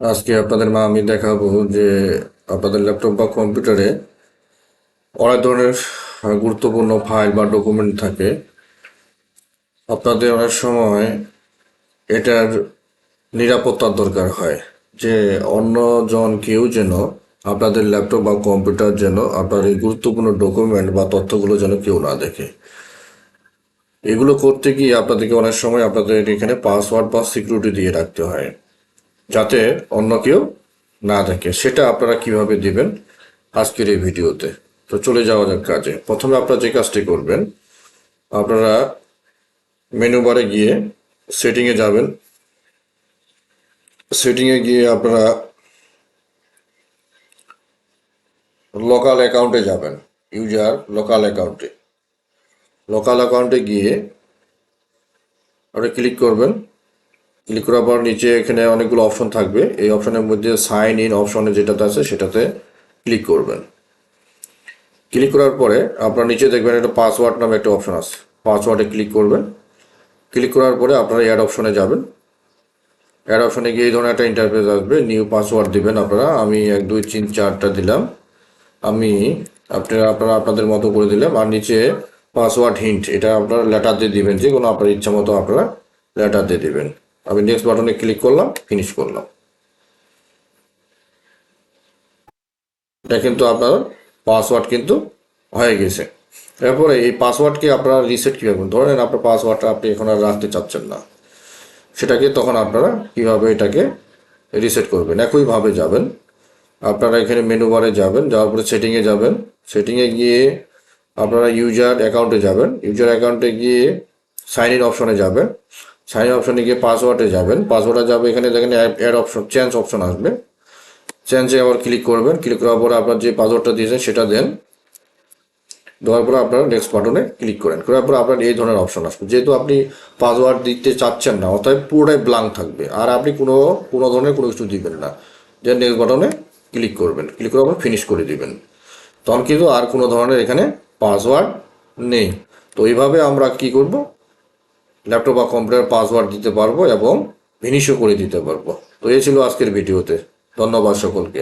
আজকে আপনাদের মা, আমি দেখাবো যে আপনাদের ল্যাপটপ বা কম্পিউটারে অনেক ধরনের গুরুত্বপূর্ণ ফাইল বা ডকুমেন্ট থাকে। আপনাদের অনেক সময় এটার নিরাপত্তার দরকার হয় যে অন্যজন কেউ যেন আপনাদের ল্যাপটপ বা কম্পিউটার যেন আপনার এই গুরুত্বপূর্ণ ডকুমেন্ট বা তথ্যগুলো যেন কেউ না দেখে। এগুলো করতে গিয়ে আপনাদেরকে অনেক সময় আপনাদের এখানে পাসওয়ার্ড বা সিকিউরিটি দিয়ে রাখতে হয়। যাতে অন্য কেউ না দেখে। সেটা আপনারা কীভাবে দিবেন আজকের এই ভিডিওতে? তো চলে যাওয়া যাক কাজে। প্রথমে আপনারা যে কাজটি করবেন, আপনারা মেনু বারে গিয়ে সেটিংয়ে যাবেন। সেটিংয়ে গিয়ে আপনারা লোকাল অ্যাকাউন্টে যাবেন ইউজার লোকাল অ্যাকাউন্টে লোকাল অ্যাকাউন্টে গিয়ে আপনি ক্লিক করবেন। ক্লিক করার পর নিচে এখানে অনেকগুলো অপশন থাকবে। এই অপশনের মধ্যে সাইন ইন অপশনে যেটাতে আছে সেটাতে ক্লিক করবেন। ক্লিক করার পরে আপনার নিচে দেখবেন একটা পাসওয়ার্ড নামে একটা অপশন আছে। পাসওয়ার্ডে ক্লিক করবেন। ক্লিক করার পরে আপনারা অ্যাড অপশনে যাবেন। অ্যাড অপশনে গিয়ে এই ধরনের একটা ইন্টারফেস আসবে। নিউ পাসওয়ার্ড দিবেন আপনারা। আমি এক, দুই, তিন, চারটা দিলাম। আমি আপনারা আপনারা আপনাদের মতো করে দিলাম। আর নিচে পাসওয়ার্ড হিন্ট এটা আপনারা লেটার দিয়ে দিবেন। যে কোনো আপনার ইচ্ছা মতো আপনারা লেটার দিয়ে দিবেন। আমি নেক্সট বাটনে ক্লিক করলাম ফিনিশ করলাম। এটা কিন্তু আপনার পাসওয়ার্ড কিন্তু হয়ে গেছে। এরপরে এই পাসওয়ার্ডকে আপনারা রিসেট কীভাবে করবেন? ধরেন আপনার পাসওয়ার্ডটা আপনি এখন আর রাখতে চাচ্ছেন না। সেটাকে তখন আপনারা কীভাবে এটাকে রিসেট করবেন? একইভাবে যাবেন। আপনারা এখানে মেনু বারে যাবেন, যাওয়ার পরে সেটিংয়ে যাবেন। সেটিংয়ে গিয়ে আপনারা ইউজার অ্যাকাউন্টে যাবেন। ইউজার অ্যাকাউন্টে গিয়ে সাইন ইন অপশনে যাবেন। সাইন ইন অপশনে গিয়ে পাসওয়ার্ডে যাবেন। পাসওয়ার্ডে যাবে, এখানে দেখেন অ্যাড অপশন চেঞ্জ অপশন আসবে। চেঞ্জে আবার ক্লিক করবেন। ক্লিক করার পরে আপনার যে পাসওয়ার্ডটা দিয়েছেন, সেটা দেন। দেওয়ার পরে আপনারা নেক্সট বাটনে ক্লিক করেন। করার পরে আপনার এই ধরনের অপশন আসবে। যেহেতু আপনি পাসওয়ার্ড দিতে চাচ্ছেন না, অতএব পুরোটাই ব্লাঙ্ক থাকবে। আর আপনি কোনো কোনো ধরনের কোনো কিছু দিবেন না। যে নেক্সট বাটনে ক্লিক করবেন। ক্লিক করার পর ফিনিশ করে দিবেন। তখন কিন্তু আর কোনো ধরনের এখানে পাসওয়ার্ড নেই। তো এইভাবে আমরা কি করব? ল্যাপটপ বা কম্পিউটার পাসওয়ার্ড দিতে পারব এবং ফিনিশও করে দিতে পারব। তো এই ছিল আজকের ভিডিওতে। ধন্যবাদ সকলকে।